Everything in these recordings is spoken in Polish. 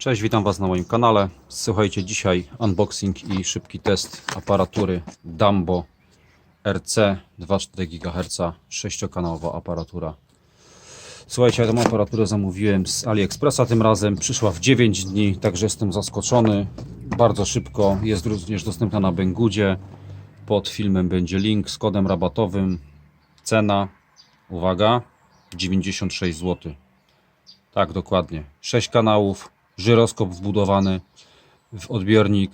Cześć, witam Was na moim kanale. Słuchajcie, dzisiaj unboxing i szybki test aparatury Dumbo RC 2,4 GHz 6-kanałowa aparatura. Słuchajcie, ja tę aparaturę zamówiłem z AliExpressa tym razem. Przyszła w 9 dni, także jestem zaskoczony. Bardzo szybko. Jest również dostępna na Bengudzie. Pod filmem będzie link z kodem rabatowym. Cena, uwaga, 96 zł. Tak, dokładnie. 6 kanałów, żyroskop wbudowany w odbiornik.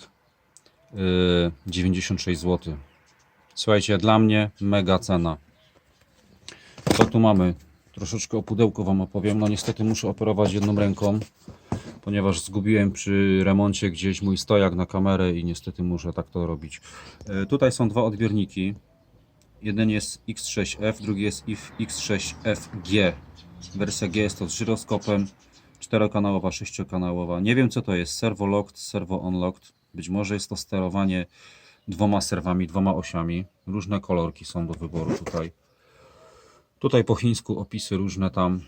Yy, 96 zł. Słuchajcie, dla mnie mega cena. Co tu mamy? Troszeczkę o pudełku Wam opowiem. No niestety muszę operować jedną ręką, ponieważ zgubiłem przy remoncie gdzieś mój stojak na kamerę i niestety muszę tak to robić. Yy, tutaj są dwa odbiorniki. Jeden jest X6F, drugi jest if- X6FG. Wersja G jest to z żyroskopem, czterokanałowa, sześciokanałowa. Nie wiem co to jest, servo locked, servo unlocked. Być może jest to sterowanie dwoma serwami, dwoma osiami. Różne kolorki są do wyboru tutaj. Tutaj po chińsku opisy różne tam.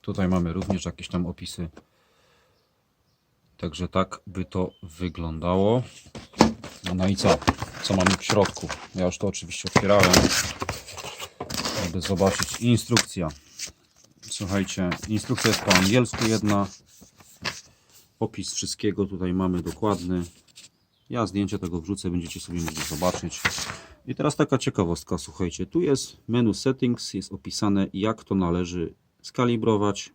Tutaj mamy również jakieś tam opisy. Także tak by to wyglądało. No i co? Co mamy w środku? Ja już to oczywiście otwierałem, żeby zobaczyć. Instrukcja. Słuchajcie, instrukcja jest po angielsku jedna. Opis wszystkiego tutaj mamy dokładny. Ja zdjęcie tego wrzucę, będziecie sobie mogli zobaczyć. I teraz taka ciekawostka, słuchajcie, tu jest menu settings, jest opisane jak to należy skalibrować.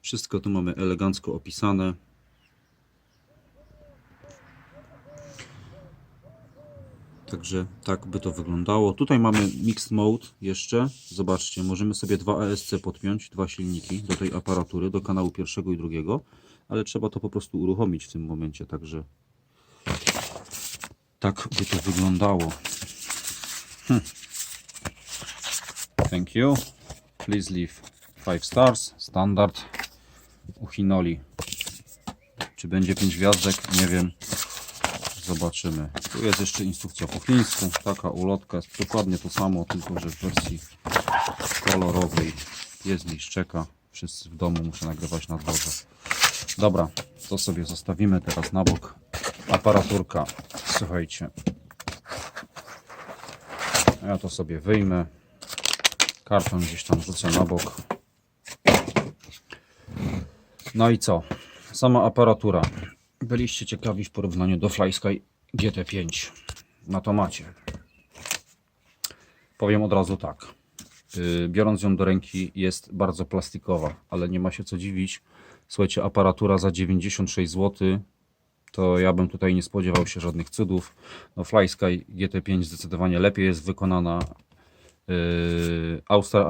Wszystko tu mamy elegancko opisane. Także tak by to wyglądało. Tutaj mamy Mixed Mode jeszcze. Zobaczcie, możemy sobie dwa ESC podpiąć, dwa silniki do tej aparatury, do kanału pierwszego i drugiego, ale trzeba to po prostu uruchomić w tym momencie, także tak by to wyglądało. Hm. Thank you. Please leave 5 stars. Standard. Uchinoli. Czy będzie 5 gwiazdek? Nie wiem. Zobaczymy. Tu jest jeszcze instrukcja po chińsku. Taka ulotka jest dokładnie to samo, tylko że w wersji kolorowej. Jest mi szczeka. Wszyscy w domu muszę nagrywać na dworze. Dobra, to sobie zostawimy teraz na bok. Aparaturka. Słuchajcie. Ja to sobie wyjmę. Karton gdzieś tam rzucę na bok. No i co? Sama aparatura. Byliście ciekawi w porównaniu do FlySky GT5 na tomacie. Powiem od razu tak. Yy, Biorąc ją do ręki jest bardzo plastikowa, ale nie ma się co dziwić. Słuchajcie, aparatura za 96 zł to ja bym tutaj nie spodziewał się żadnych cudów. No FlySky GT5 zdecydowanie lepiej jest wykonana. Yy, Austar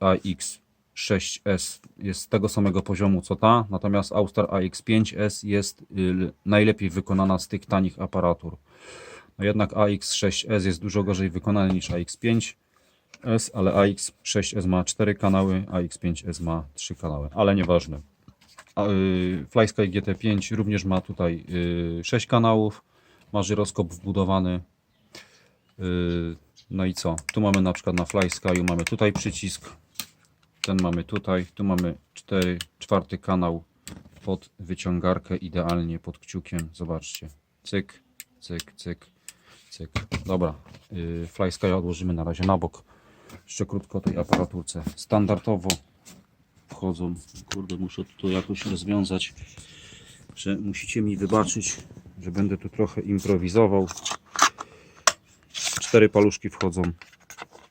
AX, AX6S jest tego samego poziomu co ta, natomiast Austar AX5S jest yy, najlepiej wykonana z tych tanich aparatur. No jednak AX6S jest dużo gorzej wykonany niż AX5S, ale AX6S ma 4 kanały, AX5S ma 3 kanały, ale nieważne. Y, FlySky GT5 również ma tutaj y, 6 kanałów, ma żyroskop wbudowany. Y, No i co? Tu mamy na przykład na FlySky mamy tutaj przycisk, ten mamy tutaj, tu mamy 4, czwarty kanał pod wyciągarkę, idealnie pod kciukiem. Zobaczcie. Cyk, cyk, cyk, cyk. Dobra, y, FlySky odłożymy na razie na bok. Jeszcze krótko o tej aparaturce. Standardowo wchodzą. Kurde, muszę to jakoś rozwiązać, że musicie mi wybaczyć, że będę tu trochę improwizował. Cztery paluszki wchodzą.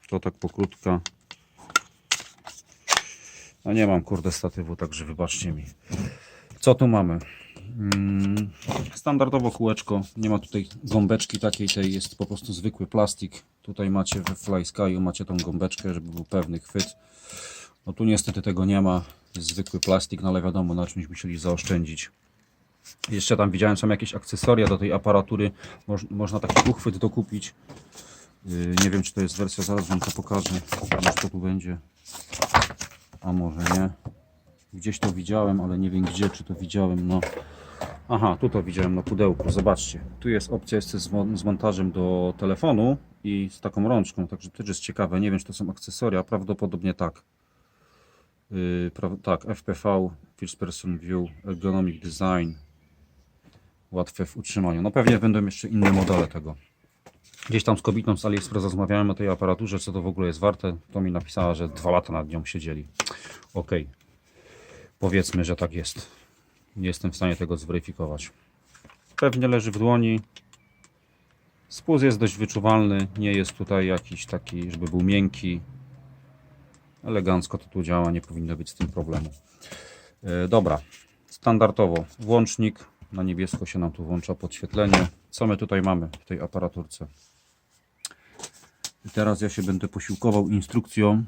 To tak pokrótka. A nie mam kurde statywu, także wybaczcie mi. Co tu mamy? Mm, Standardowo kółeczko, nie ma tutaj gąbeczki takiej, tej jest po prostu zwykły plastik. Tutaj macie we FlySky'u macie tą gąbeczkę, żeby był pewny chwyt. No tu niestety tego nie ma, jest zwykły plastik, no ale wiadomo, na czymś musieli zaoszczędzić. Jeszcze tam widziałem, są jakieś akcesoria do tej aparatury, Moż, można taki uchwyt dokupić. Yy, nie wiem, czy to jest wersja, zaraz Wam to pokażę, może tu będzie, a może nie. Gdzieś to widziałem, ale nie wiem gdzie, czy to widziałem, no. Aha, tu to widziałem na pudełku, zobaczcie. Tu jest opcja jeszcze z, mon- z montażem do telefonu i z taką rączką, także też jest ciekawe. Nie wiem, czy to są akcesoria, prawdopodobnie tak. Yy, pra, tak, FPV, First Person View, Ergonomic Design, łatwe w utrzymaniu. No pewnie będą jeszcze inne modele tego. Gdzieś tam z kobietą z AliExpress rozmawiałem o tej aparaturze, co to w ogóle jest warte. To mi napisała, że dwa lata nad nią siedzieli. Okej. Powiedzmy, że tak jest. Nie jestem w stanie tego zweryfikować. Pewnie leży w dłoni. Spust jest dość wyczuwalny. Nie jest tutaj jakiś taki, żeby był miękki. Elegancko to tu działa, nie powinno być z tym problemu. E, dobra, standardowo włącznik. Na niebiesko się nam tu włącza podświetlenie. Co my tutaj mamy w tej aparaturce? I teraz ja się będę posiłkował instrukcją,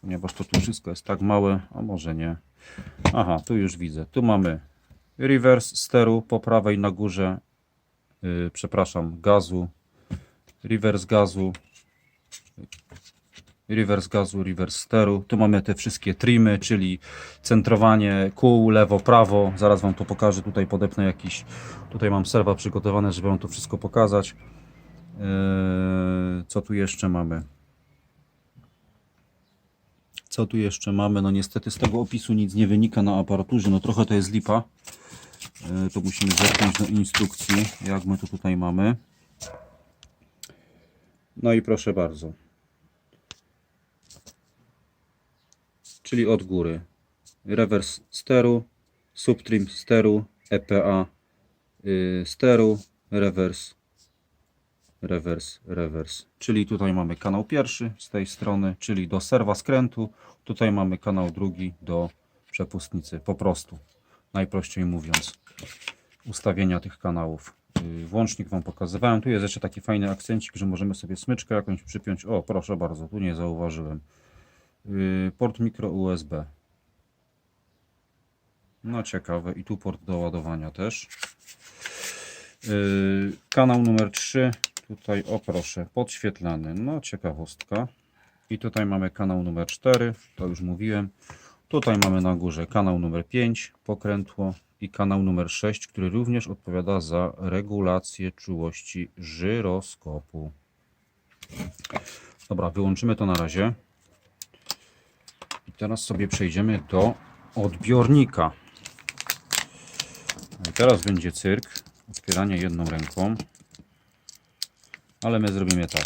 ponieważ to tu wszystko jest tak małe, a może nie. Aha, tu już widzę. Tu mamy reverse steru po prawej na górze, yy, przepraszam, gazu, reverse gazu, reverse gazu, reverse steru. Tu mamy te wszystkie trimy, czyli centrowanie kół, lewo, prawo. Zaraz Wam to pokażę. Tutaj podepnę jakiś, tutaj mam serwa przygotowane, żeby Wam to wszystko pokazać. Eee, Co tu jeszcze mamy? Co tu jeszcze mamy? No niestety z tego opisu nic nie wynika na aparaturze. No trochę to jest lipa. Eee, To musimy zerknąć do instrukcji, jak my to tutaj mamy. No i proszę bardzo. Czyli od góry. Reverse steru, subtrim steru, EPA y, steru, reverse, reverse, reverse. Czyli tutaj mamy kanał pierwszy z tej strony, czyli do serwa skrętu. Tutaj mamy kanał drugi do przepustnicy. Po prostu, najprościej mówiąc, ustawienia tych kanałów. Y, Włącznik Wam pokazywałem. Tu jest jeszcze taki fajny akcencik, że możemy sobie smyczkę jakąś przypiąć. O, proszę bardzo, tu nie zauważyłem. Y, Port micro USB. No ciekawe. I tu port do ładowania też. Yy, kanał numer 3. Tutaj o proszę, podświetlany. No ciekawostka. I tutaj mamy kanał numer 4. To już mówiłem. Tutaj mamy na górze kanał numer 5, pokrętło i kanał numer 6, który również odpowiada za regulację czułości żyroskopu. Dobra, wyłączymy to na razie. Teraz sobie przejdziemy do odbiornika. No teraz będzie cyrk, otwieranie jedną ręką, ale my zrobimy tak.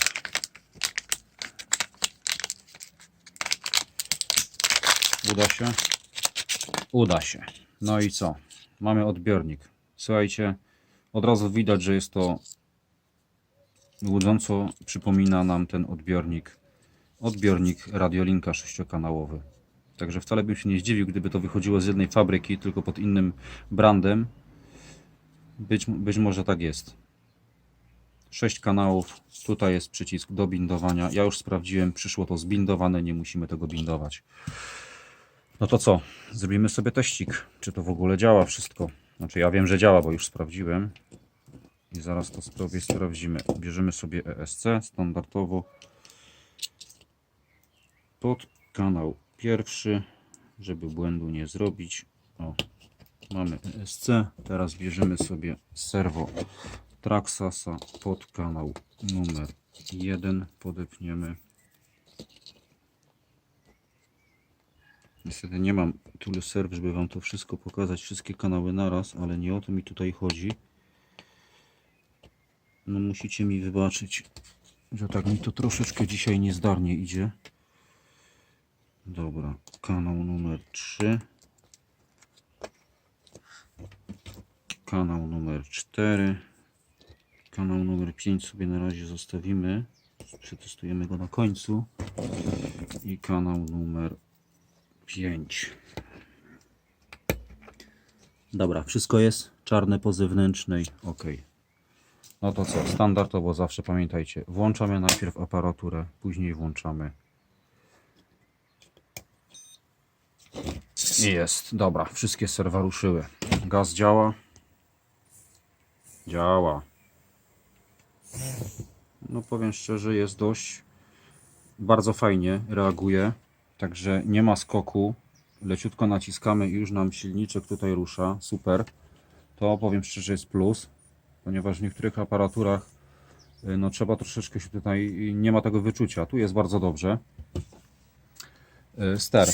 Uda się? Uda się. No i co? Mamy odbiornik. Słuchajcie, od razu widać, że jest to łudząco przypomina nam ten odbiornik odbiornik Radiolinka sześciokanałowy. Także wcale bym się nie zdziwił, gdyby to wychodziło z jednej fabryki, tylko pod innym brandem. Być, być może tak jest. 6 kanałów. Tutaj jest przycisk do bindowania. Ja już sprawdziłem, przyszło to zbindowane, nie musimy tego bindować. No to co? Zrobimy sobie teścik, czy to w ogóle działa wszystko. Znaczy ja wiem, że działa, bo już sprawdziłem. I zaraz to sobie sprawdzimy. Bierzemy sobie ESC standardowo pod kanał pierwszy, żeby błędu nie zrobić. O, mamy ESC. Teraz bierzemy sobie serwo Traxasa pod kanał numer 1. Podepniemy. Niestety nie mam tylu serw, żeby Wam to wszystko pokazać, wszystkie kanały naraz, ale nie o to mi tutaj chodzi. No musicie mi wybaczyć, że tak mi to troszeczkę dzisiaj niezdarnie idzie. Dobra, kanał numer 3. Kanał numer 4. Kanał numer 5 sobie na razie zostawimy. Przetestujemy go na końcu. I kanał numer 5. Dobra, wszystko jest czarne po zewnętrznej. Ok. No to co, standardowo zawsze pamiętajcie, włączamy najpierw aparaturę, później włączamy I Jest, dobra, wszystkie serwa ruszyły. Gaz działa. Działa. No powiem szczerze, jest dość bardzo fajnie reaguje. Także nie ma skoku. Leciutko naciskamy i już nam silniczek tutaj rusza. Super. To powiem szczerze jest plus, ponieważ w niektórych aparaturach y, no trzeba troszeczkę się tutaj nie ma tego wyczucia. Tu jest bardzo dobrze. Y, Ster.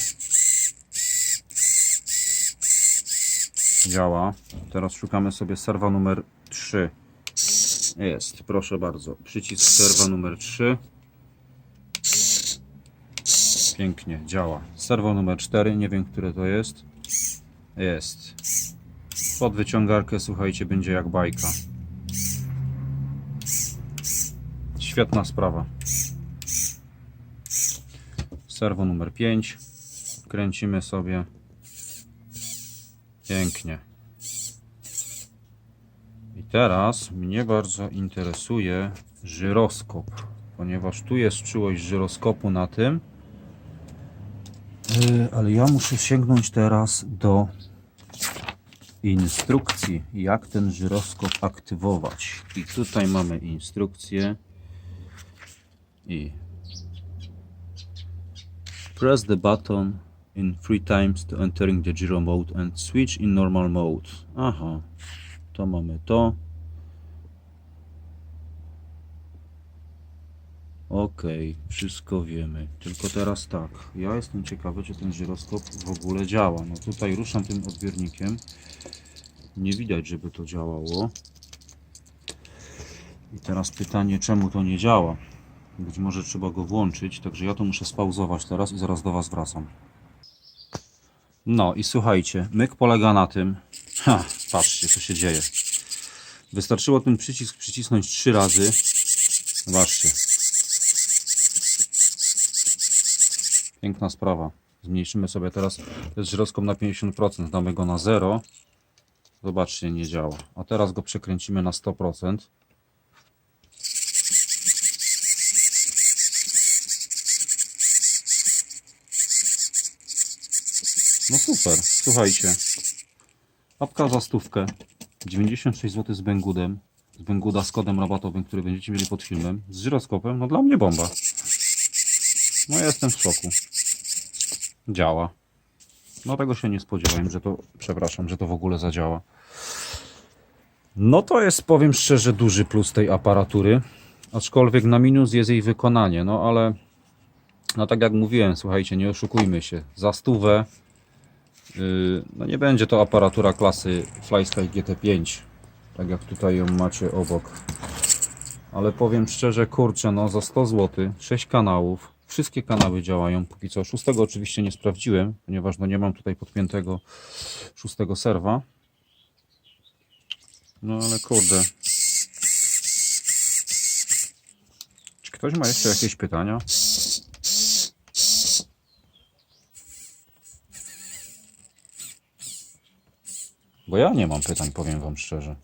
Działa. Teraz szukamy sobie serwa numer 3. Jest, proszę bardzo. Przycisk serwa numer 3. Pięknie, działa. Serwo numer 4, nie wiem które to jest. Jest. Pod wyciągarkę, słuchajcie, będzie jak bajka. Świetna sprawa. Serwo numer 5. Kręcimy sobie. Pięknie. I teraz mnie bardzo interesuje żyroskop, ponieważ tu jest czułość żyroskopu na tym. Yy, ale ja muszę sięgnąć teraz do instrukcji, jak ten żyroskop aktywować. I tutaj mamy instrukcję i press the button in three times to entering the gyro mode and switch in normal mode. Aha, to mamy to. Okej, wszystko wiemy. Tylko teraz tak. Ja jestem ciekawy, czy ten żyroskop w ogóle działa. No tutaj ruszam tym odbiornikiem. Nie widać, żeby to działało. I teraz pytanie, czemu to nie działa? Być może trzeba go włączyć, także ja to muszę spauzować teraz i zaraz do Was wracam. No i słuchajcie, myk polega na tym. Ha, patrzcie, co się dzieje. Wystarczyło ten przycisk przycisnąć trzy razy. Zobaczcie. Piękna sprawa. Zmniejszymy sobie teraz. Jest żyroskop na 50%. Damy go na 0. Zobaczcie, nie działa. A teraz go przekręcimy na 100%. No super, słuchajcie. Apka za stówkę. 96 zł z Bengudem. Z Benguda z kodem rabatowym, który będziecie mieli pod filmem. Z żyroskopem. No dla mnie bomba. No ja jestem w szoku. Działa. No tego się nie spodziewałem, że to, przepraszam, że to w ogóle zadziała. No to jest, powiem szczerze, duży plus tej aparatury. Aczkolwiek na minus jest jej wykonanie. No ale, no tak jak mówiłem, słuchajcie, nie oszukujmy się. Za stówę no nie będzie to aparatura klasy FlySky GT5, tak jak tutaj ją macie obok. Ale powiem szczerze, kurczę, no za 100 zł, 6 kanałów, wszystkie kanały działają póki co. Szóstego oczywiście nie sprawdziłem, ponieważ no nie mam tutaj podpiętego szóstego serwa. No ale kurde. Czy ktoś ma jeszcze jakieś pytania? Bo ja nie mam pytań, powiem Wam szczerze.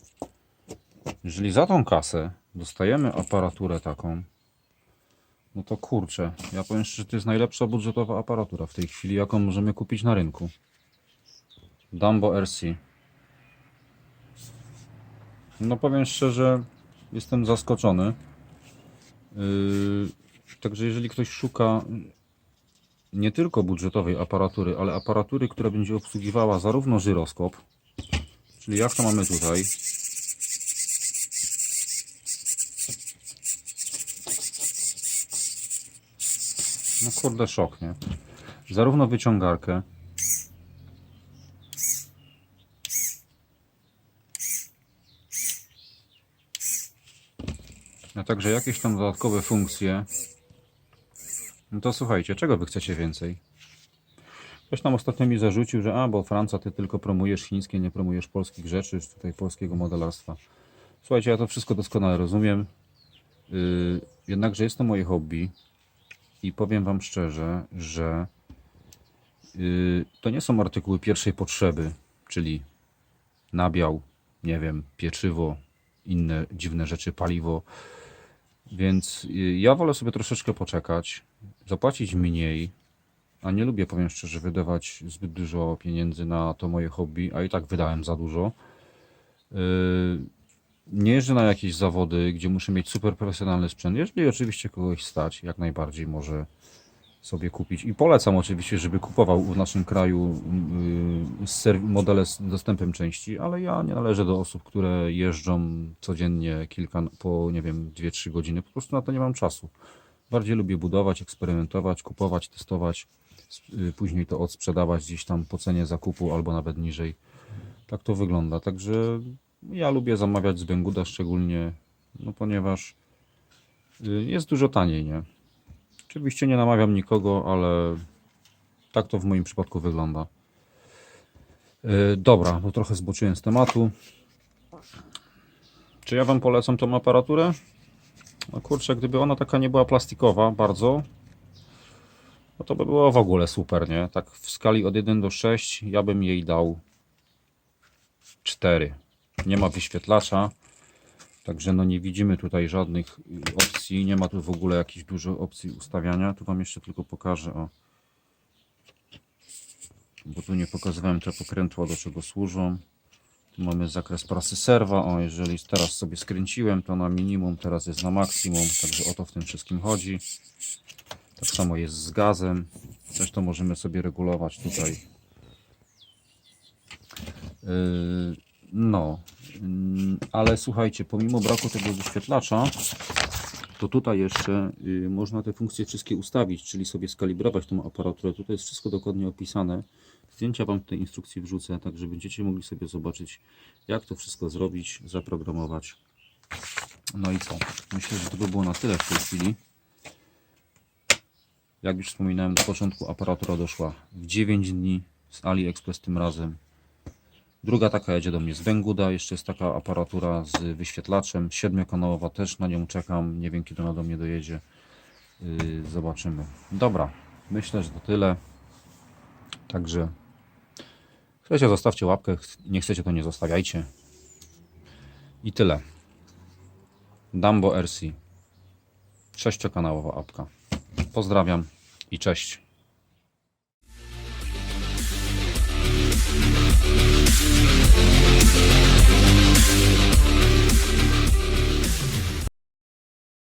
Jeżeli za tą kasę dostajemy aparaturę taką, no to kurczę, ja powiem szczerze, to jest najlepsza budżetowa aparatura w tej chwili, jaką możemy kupić na rynku. Dumbo RC. No powiem szczerze, jestem zaskoczony. Yy, także jeżeli ktoś szuka nie tylko budżetowej aparatury, ale aparatury, która będzie obsługiwała zarówno żyroskop, Czyli jak to mamy tutaj? No kurde szok, nie? Zarówno wyciągarkę a także jakieś tam dodatkowe funkcje. No to słuchajcie, czego wy chcecie więcej? Ktoś tam ostatnio mi zarzucił, że a, bo Franca, ty tylko promujesz chińskie, nie promujesz polskich rzeczy, czy tutaj polskiego modelarstwa. Słuchajcie, ja to wszystko doskonale rozumiem. Yy, jednakże jest to moje hobby i powiem Wam szczerze, że yy, to nie są artykuły pierwszej potrzeby, czyli nabiał, nie wiem, pieczywo, inne dziwne rzeczy, paliwo. Więc yy, ja wolę sobie troszeczkę poczekać, zapłacić mniej, a nie lubię, powiem szczerze, wydawać zbyt dużo pieniędzy na to moje hobby, a i tak wydałem za dużo. Yy, Nie jeżdżę na jakieś zawody, gdzie muszę mieć super profesjonalny sprzęt. Jeżeli oczywiście kogoś stać, jak najbardziej może sobie kupić. I polecam oczywiście, żeby kupował w naszym kraju yy, modele z dostępem części, ale ja nie należę do osób, które jeżdżą codziennie kilka, po nie wiem, 2-3 godziny. Po prostu na to nie mam czasu. Bardziej lubię budować, eksperymentować, kupować, testować, później to odsprzedawać gdzieś tam po cenie zakupu albo nawet niżej. Tak to wygląda. Także ja lubię zamawiać z Benguda szczególnie, no ponieważ y, jest dużo taniej, nie? Oczywiście nie namawiam nikogo, ale tak to w moim przypadku wygląda. Y, Dobra, bo trochę zboczyłem z tematu. Czy ja Wam polecam tą aparaturę? No kurczę, gdyby ona taka nie była plastikowa bardzo, no to by było w ogóle super, nie? Tak w skali od 1 do 6 ja bym jej dał 4. Nie ma wyświetlacza, także no nie widzimy tutaj żadnych opcji, nie ma tu w ogóle jakichś dużo opcji ustawiania. Tu Wam jeszcze tylko pokażę, o. Bo tu nie pokazywałem te pokrętła, do czego służą. Tu mamy zakres prasy serwa. O, jeżeli teraz sobie skręciłem, to na minimum, teraz jest na maksimum. Także o to w tym wszystkim chodzi. Tak samo jest z gazem. To możemy sobie regulować tutaj. Yy, No, Yy, ale słuchajcie, pomimo braku tego wyświetlacza, to tutaj jeszcze yy, można te funkcje wszystkie ustawić, czyli sobie skalibrować tą aparaturę. Tutaj jest wszystko dokładnie opisane. Zdjęcia Wam tej instrukcji wrzucę, tak że będziecie mogli sobie zobaczyć, jak to wszystko zrobić, zaprogramować. No i co? Myślę, że to by było na tyle w tej chwili. Jak już wspominałem na początku, aparatura doszła w 9 dni z AliExpress tym razem. Druga taka jedzie do mnie z Benguda. Jeszcze jest taka aparatura z wyświetlaczem, siedmiokanałowa też na nią czekam. Nie wiem kiedy ona do mnie dojedzie. Yy, zobaczymy. Dobra, myślę, że to tyle. Także chcecie zostawcie łapkę, nie chcecie to nie zostawiajcie. I tyle. Dumbo RC. Sześciokanałowa apka. Pozdrawiam i cześć.